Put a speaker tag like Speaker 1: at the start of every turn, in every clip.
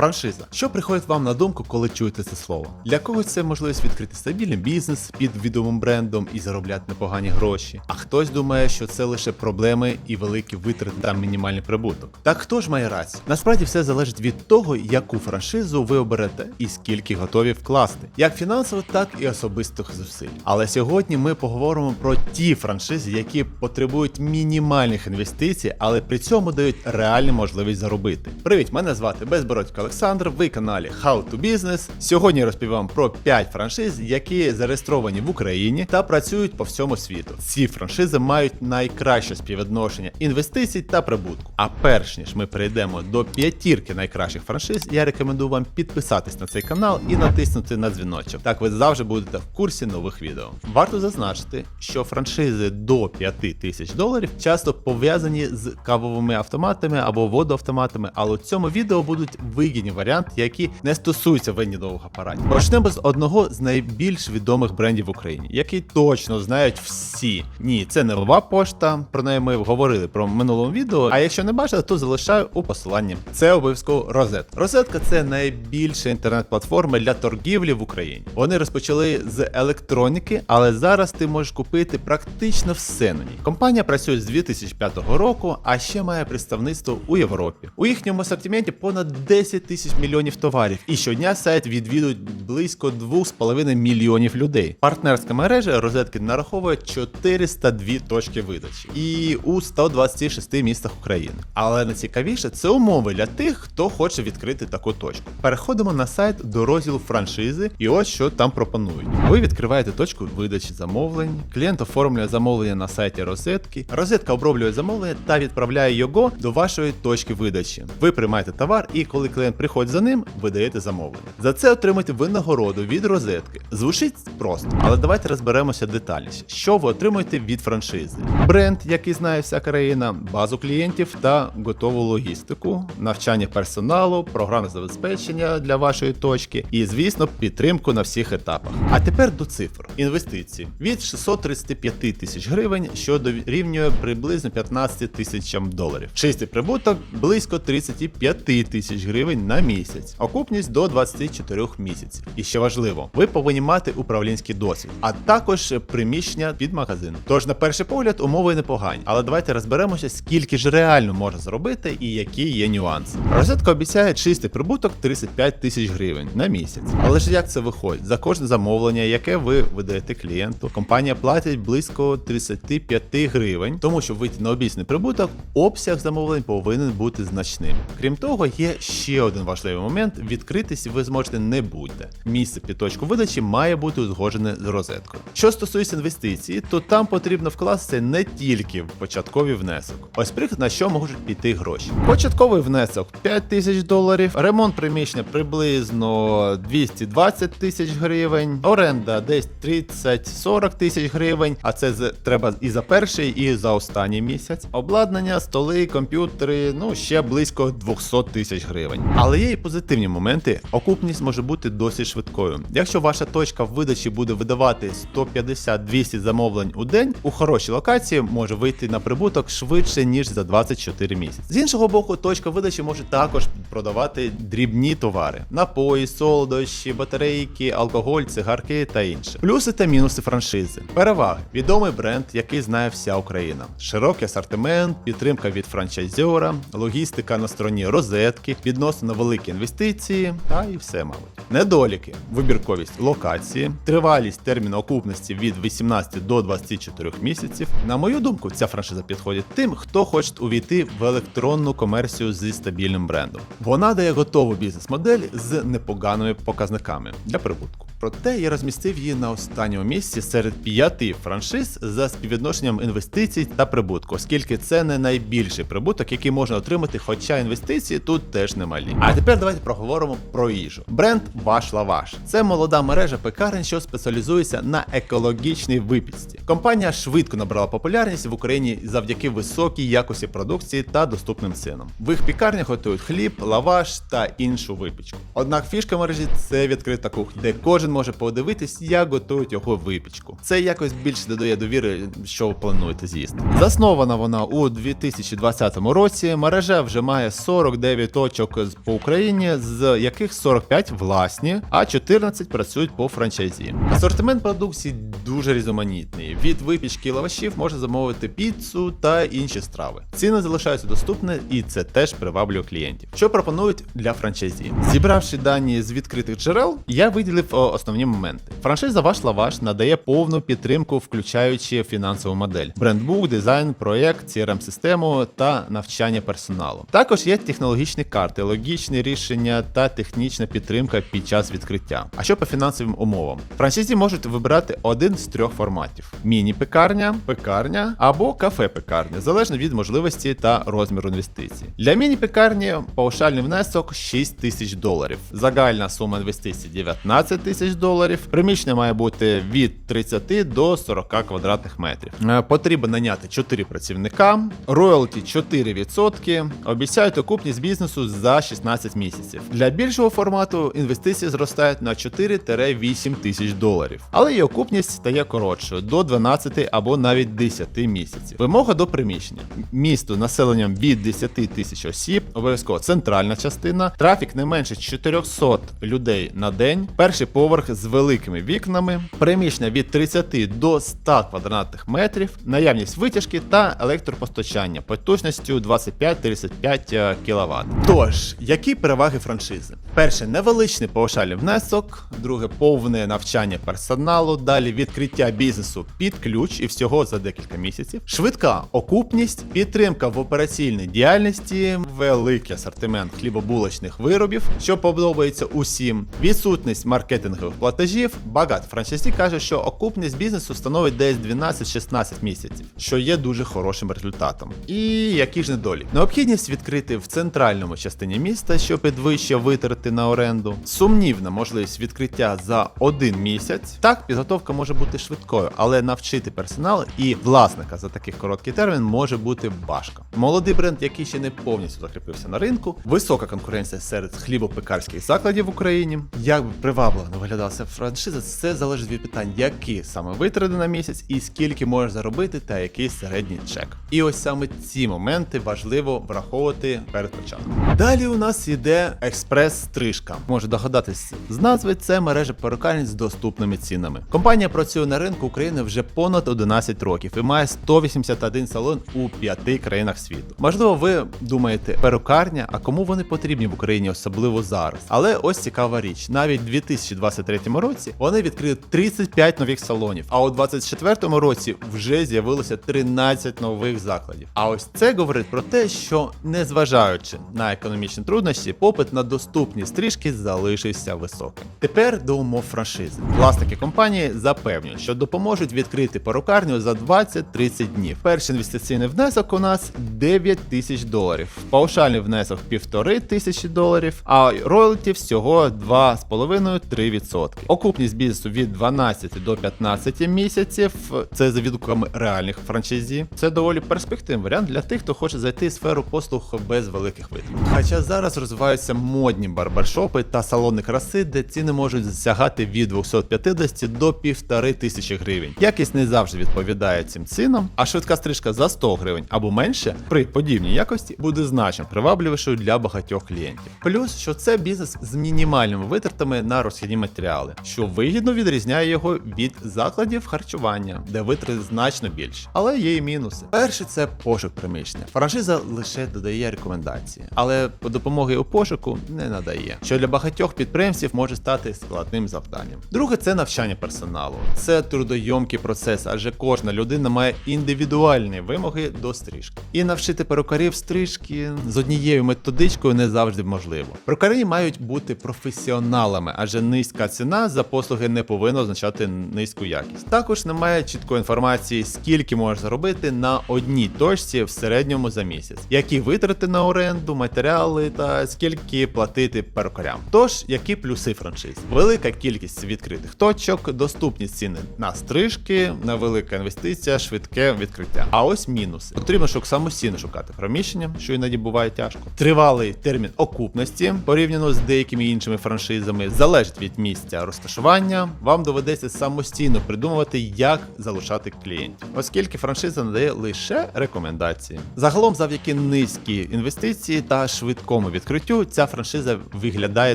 Speaker 1: Франшиза. Що приходить вам на думку, коли чуєте це слово? Для когось це можливість відкрити стабільний бізнес під відомим брендом і заробляти непогані гроші. А хтось думає, що це лише проблеми і великі витрати та мінімальний прибуток. Так хто ж має рацію? Насправді все залежить від того, яку франшизу ви оберете і скільки готові вкласти, як фінансово, так і особистих зусиль. Але сьогодні ми поговоримо про ті франшизи, які потребують мінімальних інвестицій, але при цьому дають реальну можливість заробити. Привіт, мене звати Безбородько Олександр. Ви каналі How to Business. Сьогодні розповім про 5 франшиз, які зареєстровані в Україні та працюють по всьому світу. Ці франшизи мають найкраще співвідношення інвестицій та прибутку. А перш ніж ми перейдемо до п'ятірки найкращих франшиз, я рекомендую вам підписатись на цей канал і натиснути на дзвіночок. Так ви завжди будете в курсі нових відео. Варто зазначити, що франшизи до 5 тисяч доларів часто пов'язані з кавовими автоматами або водоавтоматами, але у цьому відео будуть вигідні варіанти, які не стосуються вендінгових апаратів. Почнемо з одного з найбільш відомих брендів в Україні, який точно знають всі. Ні, це не нова пошта. Про неї ми говорили про минулому відео. А якщо не бачили, то залишаю у посиланні. Це обов'язково розет. Розетка це найбільша інтернет-платформа для торгівлі в Україні. Вони розпочали з електроніки, але зараз ти можеш купити практично все на ній. Компанія працює з 2005 року, а ще має представництво у Європі. У їхньому асортименті понад 10 тисяч мільйонів товарів, і щодня сайт відвідують близько 2,5 мільйонів людей. Партнерська мережа розетки нараховує 402 точки видачі і у 126 містах України. Але найцікавіше це умови для тих, хто хоче відкрити таку точку. Переходимо на сайт до розділу франшизи, і ось що там пропонують. Ви відкриваєте точку видачі замовлень, клієнт оформлює замовлення на сайті розетки, розетка оброблює замовлення та відправляє його до вашої точки видачі. Ви приймаєте товар, і коли клієнт приходить за ним, ви даєте замовлення. За це отримуєте винагороду від розетки. Звучить просто, але давайте розберемося детальніше, що ви отримуєте від франшизи. Бренд, який знає вся країна, базу клієнтів та готову логістику, навчання персоналу, програмне забезпечення для вашої точки і, звісно, підтримку на всіх етапах. А тепер до цифр. Інвестиції від 635 тисяч гривень, що дорівнює приблизно 15 тисячам доларів. Чистий прибуток близько 35 тисяч гривень на місяць, окупність до 24 місяців. І ще важливо, ви повинні мати управлінський досвід, а також приміщення під магазин. Тож, на перший погляд, умови непогані, але давайте розберемося, скільки ж реально можна зробити і які є нюанси. Розетка обіцяє чистий прибуток 35 тисяч гривень на місяць. Але ж як це виходить? За кожне замовлення, яке ви видаєте клієнту, компанія платить близько 35 гривень, тому що вийти на обіцяний прибуток, обсяг замовлень повинен бути значним. Крім того, є ще один важливий момент: відкритись ви зможете не будь-де. Місце під точку видачі має бути узгоджене з розеткою. Що стосується інвестицій, то там потрібно вкластися не тільки в початковий внесок. Ось приклад на що можуть піти гроші. Початковий внесок 5 тисяч доларів, ремонт приміщення приблизно 220 тисяч гривень, оренда десь 30-40 тисяч гривень, а це треба і за перший, і за останній місяць. Обладнання, столи, комп'ютери, ну ще близько 200 тисяч гривень. Але є і позитивні моменти. Окупність може бути досить швидкою. Якщо ваша точка видачі буде видавати 150-200 замовлень у день, у хорошій локації може вийти на прибуток швидше ніж за 24 місяці. З іншого боку, точка видачі може також продавати дрібні товари: напої, солодощі, батарейки, алкоголь, цигарки та інше. Плюси та мінуси франшизи. Переваги: відомий бренд, який знає вся Україна, широкий асортимент, підтримка від франчайзера, логістика на стороні розетки, відносно великі інвестиції та і все, мабуть. Недоліки: вибірковість локації, тривалість терміну окупності від 18 до 24 місяців. На мою думку, ця франшиза підходить тим, хто хоче увійти в електронну комерцію зі стабільним брендом. Вона дає готову бізнес-модель з непоганими показниками для прибутку. Проте я розмістив її на останньому місці серед п'яти франшиз за співвідношенням інвестицій та прибутку, оскільки це не найбільший прибуток, який можна отримати, хоча інвестиції тут теж немалі. А тепер давайте проговоримо про їжу. Бренд Ваш Лаваш. Це молода мережа пекарень, що спеціалізується на екологічній випічці. Компанія швидко набрала популярність в Україні завдяки високій якості продукції та доступним цінам. В їх пікарнях готують хліб, лаваш та іншу випічку. Однак фішка мережі це відкрита кухня, де кожен може подивитись, як готують його випічку. Це якось більше додає довіри, що ви плануєте з'їсти. Заснована вона у 2020 році. Мережа вже має 49 точок по Україні, з яких 45 власні, а 14 працюють по франчайзі. Асортимент продукції дуже різноманітний. Від випічки лавашів можна замовити піцу та інші страви. Ціни залишаються доступні, і це теж приваблює клієнтів. Що пропонують для франчайзі? Зібравши дані з відкритих джерел, я виділив основні моменти. Франшиза Ваш Лаваш надає повну підтримку, включаючи фінансову модель, брендбук, дизайн, проєкт, crm систему та навчання персоналу. Також є технологічні карти, логічні рішення та технічна підтримка під час відкриття. А що по фінансовим умовам? Франшизі можуть вибирати один з трьох форматів: міні-пекарня, пекарня або кафе-пекарня, залежно від можливості та розміру інвестицій. Для міні-пекарні паушальний внесок 6 тисяч доларів. Загальна сума інвестицій 19 тисяч доларів. Приміщення має бути від 30 до 40 квадратних метрів. Е, Потрібно наняти 4 працівника, роялті 4%. Обіцяють окупність бізнесу за 16 місяців. Для більшого формату інвестиції зростають на 4-8 тисяч доларів. Але і окупність стає коротшою до 12 або навіть 10 місяців. Вимога до приміщення. Місто населенням від 10 тисяч осіб, обов'язково центральна частина, трафік не менше 400 людей на день, перший поверх з великими вікнами, приміщення від 30 до 100 квадратних метрів, наявність витяжки та електропостачання потужністю 25-35 кВт. Тож, які переваги франшизи? Перше, невеличний паушальний внесок, друге повне навчання персоналу, далі відкриття бізнесу під ключ і всього за декілька місяців, швидка окупність, підтримка в операційній діяльності, великий асортимент хлібобулочних виробів, що подобається усім, відсутність маркетингових платежів. Багато франчайзі каже, що окупність бізнесу становить десь 12-16 місяців, що є дуже хорошим результатом. І які ж недолі? Необхідність відкрити в центральному частині міста, що підвищує витрати на оренду, сумнівна можливість відкриття за один місяць. Так, підготовка може бути швидкою, але навчити персонал і власника за такий короткий термін може бути важко. Молодий бренд, який ще не повністю закріпився на ринку, висока конкуренція серед хлібопекарських закладів в Україні. Як би привабливо не виглядала франшиза, це залежить від питань, які саме витрати на місяць і скільки можеш заробити, та який середній чек. І ось саме ці моменти важливо враховувати перед початком. Далі у нас іде експрес-стрижка. Може догадатись з назви, це мережа перукарень з доступними цінами. Компанія працює на ринку України вже понад 11 років і має 181 салон у п'яти країнах світу. Можливо, ви думаєте, перукарня, а кому вони потрібні в Україні, особливо зараз. Але ось цікава річ: навіть у 2023 році вони відкрили 35 нових салонів, а у 2024 році вже з'явилося 13 нових закладів. А ось це говорить про те, що незважаючи на економічні труднощі, попит на доступні стрижки залишився високим. Тепер до умов франшизи. Власники компанії запевнюють, що допоможуть відкрити перукарню за 20-30 днів. Перший інвестиційний внесок у нас 9 тисяч доларів, паушальний внесок 1,5 тисячі доларів, а роялті всього 2,5-3%. Окупність бізнесу від 12 до 15 місяців. Це за відгуками реальних франчайзі. Це доволі перспективний варіант для тих, хто хоче зайти в сферу послуг без великих витрат. Хоча зараз розвиваються модні барбершопи та салони краси, де ціни можуть сягати від 250 до 1500 тисячі гривень. Якість не завжди відповідає цим цінам, а швидка стрижка за 100 гривень або менше при подібній якості буде значно привабливішою для багатьох клієнтів. Плюс, що це бізнес з мінімальними витратами на розхідні матеріали, що вигідно відрізняє його від закладів харчування, де витрати значно більше. Але є і мінуси. Перший це пошук приміщення. Франшиза лише додає рекомендації, але по допомоги у пошуку не надає, що для багатьох підприємців може стати складним завданням. Друге це навчання персоналу. Це трудойомкий процес, адже кожна людина має індивідуальні вимоги до стрижки. І навчити перукарів стрижки з однією методичкою не завжди можливо. Перукарі мають бути професіоналами, адже низька ціна за послуги не повинна означати низьку якість. Також немає чіткої інформації, скільки можеш заробити на одній точці в середньому за місяць, які витрати на оренду, матеріали та скільки платити перукарям. Тож, Які плюси франшиз? Велика кількість відкритих точок, доступні ціни на стрижки, невелика інвестиція, швидке відкриття. А ось мінус. Потрібно шук самостійно шукати приміщення, що іноді буває тяжко. Тривалий термін окупності порівняно з деякими іншими франшизами залежить від місця розташування. Вам доведеться самостійно придумувати, як залучати клієнтів, оскільки франшиза надає лише рекомендації. Загалом, завдяки низькій інвестиції та швидкому відкриттю, ця франшиза виглядає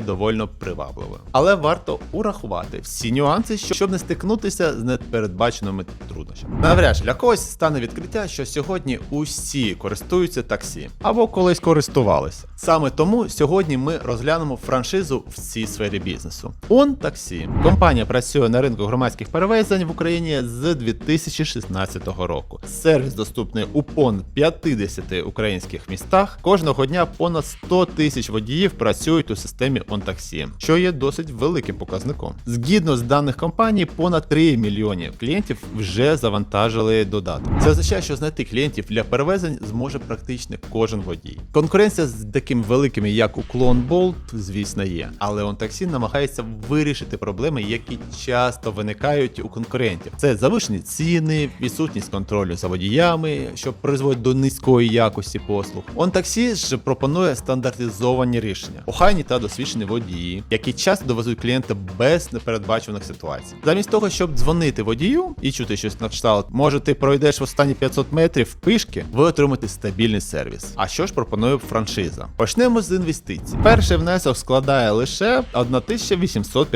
Speaker 1: довольно привабливо. Але варто урахувати всі нюанси, щоб не стикнутися з непередбаченими труднощами. Навряд для когось стане відкриття, що сьогодні усі користуються таксі або колись користувалися. Саме тому сьогодні ми розглянемо франшизу в цій сфері бізнесу. Он таксі. Компанія працює на ринку громадських перевезень в Україні з 2016 року. Сервіс доступний у понад 50 українських містах. Кожного дня понад 100 тисяч водіїв працюють у системі OnTaxi, що є досить великим показником. Згідно з даних компанії, понад 3 мільйони клієнтів вже завантажили додаток. Це означає, що знайти клієнтів для перевезень зможе практично кожен водій. Конкуренція з такими великими, як уклон Bolt, звісно, є, але OnTaxi намагається вирішити проблеми, які часто виникають у конкурентів. Це завишені ціни, відсутність контролю за водіями, що призводить до низької якості послуг. OnTaxi ж пропонує стандартизовані рішення, охайні та досвідчені водії, які часто довезуть клієнта без непередбачених ситуацій. Замість того, щоб дзвонити водію і чути щось на кшталт, може ти пройдеш в останні 500 метрів пішки, ви отримаєте стабільний сервіс. А що ж пропонує франшиза? Почнемо з інвестицій. Перший внесок складає лише 1850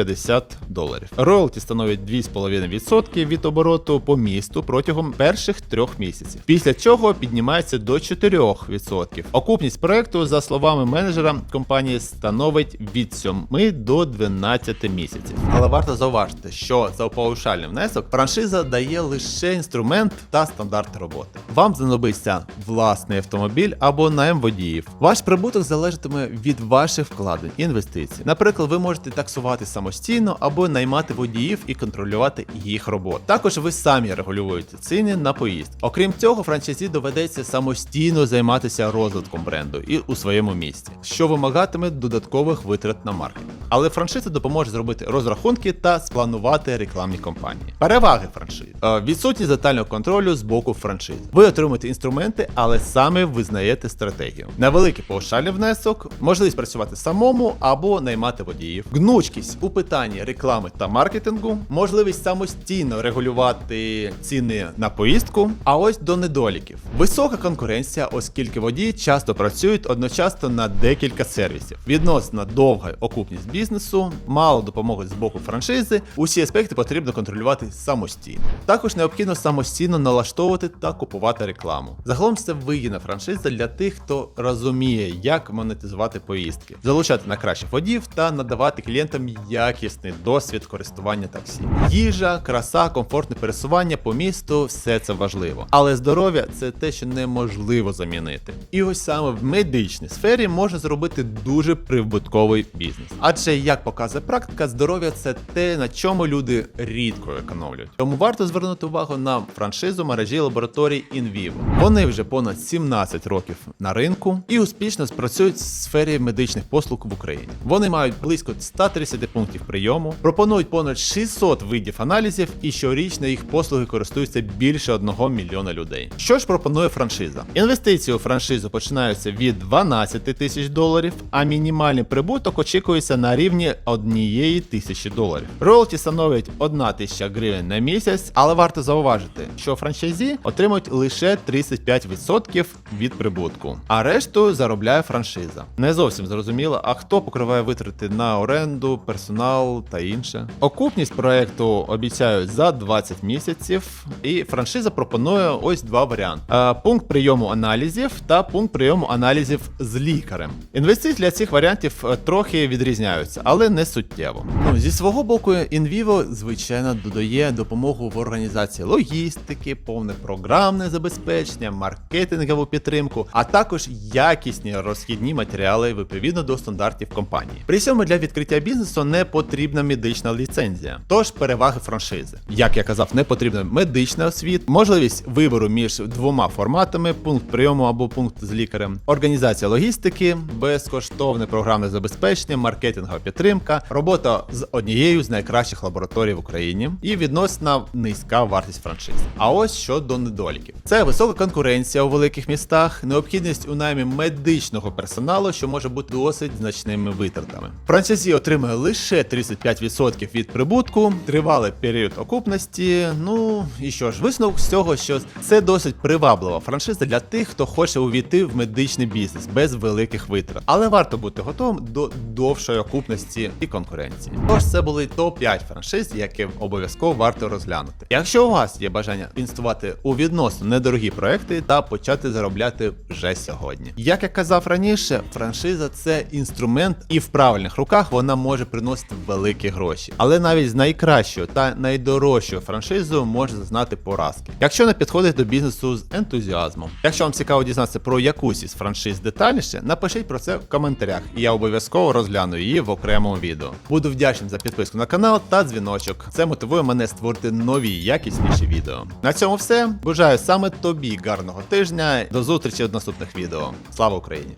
Speaker 1: доларів. Роялті становить 2,5% від обороту по місту протягом перших трьох місяців. Після чого піднімається до 4%. Окупність проекту, за словами менеджера компанії, становить від 7 до 12 місяців. Але варто зауважити, що за паушальний внесок франшиза дає лише інструмент та стандарт роботи. Вам знадобиться власний автомобіль або найм водіїв. Ваш прибуток залежатиме від ваших вкладень інвестицій. Наприклад, ви можете таксувати самостійно або наймати водіїв і контролювати їх роботу. Також ви самі регулюєте ціни на поїзд. Окрім цього, франшизі доведеться самостійно займатися розвитком бренду і у своєму місці, що вимагатиме додаткових витрат на маркетинг. Але франшиза допоможе зробити розрахунки та спланувати рекламні кампанії. Переваги франшиз. Е, Відсутність детального контролю з боку франшиз. Ви отримуєте інструменти, але саме визнаєте стратегію. Невеликий паушальний внесок, можливість працювати самому або наймати водіїв, гнучкість у питанні реклами та маркетингу, можливість самостійно регулювати ціни на поїздку. А ось до недоліків. Висока конкуренція, оскільки водії часто працюють одночасно на декілька сервісів. Відносно довга окупність бізнесу, мало допомоги з боку франшизи. Усі аспекти потрібно контролювати самостійно. Також необхідно самостійно налаштовувати та купувати рекламу. Загалом це вигідна франшиза для тих, хто розуміє, як монетизувати поїздки, залучати на кращих водів та надавати клієнтам якісний досвід користування таксі. Їжа, краса, комфортне пересування по місту все це важливо. Але здоров'я це те, що неможливо замінити. І ось саме в медичній сфері можна зробити дуже прибутковий бізнес. Адже як показує практика, здоров'я це те, на чому люди рідко економлять. Тому варто звернути увагу на франшизу мережі лабораторій InVivo. Вони вже понад 17 років на ринку і успішно спрацюють в сфері медичних послуг в Україні. Вони мають близько 130 пунктів прийому, пропонують понад 600 видів аналізів, і щорічно їх послуги користуються більше 1 мільйона людей. Що ж пропонує франшиза? Інвестиції у франшизу починаються від 12 тисяч доларів, а мінімальний прибуток очікується на рівні 1 тисячі доларів. Роялті становить 1 тисяча гривень на місяць, але варто зауважити, що франшизі отримують лише 35% від прибутку, а решту заробляє франшиза. Не зовсім зрозуміло, а хто покриває витрати на оренду, персонал та інше. Окупність проекту обіцяють за 20 місяців, і франшиза пропонує ось два варіанти: Е, пункт прийому аналізів та пункт прийому аналізів з лікарем. Інвестиції для цих варіантів е, трохи відрізняються, але не суттєво. Ну, зі свого боку, InVivo, звичайно, додає допомогу в організації логістики, повне програмне забезпечення, маркетингову підтримку, а також якісні розхідні матеріали відповідно до стандартів компанії. При цьому для відкриття бізнесу не потрібна медична ліцензія. Тож переваги франшизи. Як я казав, не потрібна медична освіт, можливість вибору між двома форматами: пункт прийому або пункт з лікарем, організація логістики, безкоштовне програмне забезпечення, маркетингова підтримка, робота з однією з найкращих лабораторій в Україні і відносна низька вартість франшиз. А ось щодо недоліків: це висока конкуренція у великих містах, необхідність у наймі медичного персоналу, що може бути досить значними витратами. Франчайзі отримує лише 35% від прибутку, тривалий період окупності. Ну і що ж, висновок з цього, що це досить приваблива франшиза для тих, хто хоче увійти в медичний бізнес без великих витрат. Але варто бути готовим до довшої окупності і конкуренції. Тож це були топ-5 франшиз, які обов'язково варто розглянути. Якщо у вас є бажання інвестувати у відносно недорогі проекти та почати заробляти вже сьогодні. Як я казав раніше, франшиза це інструмент, і в правильних руках вона може приносити великі гроші. Але навіть з найкращою та найдорожчою франшизою може зазнати поразки. Якщо не підходить до бізнесу з ентузіазмом. Якщо вам цікаво дізнатися про якусь із франшиз детальніше, напишіть про це в коментарях, і я обов'язково розгляну її в окремому відео. Буду вдячний за підписку на канал та дзвіночок. Це мотивує мене створити нові якісніші відео. На цьому все. Бажаю саме тобі гарного тижня. До зустрічі в наступних відео. Слава Україні!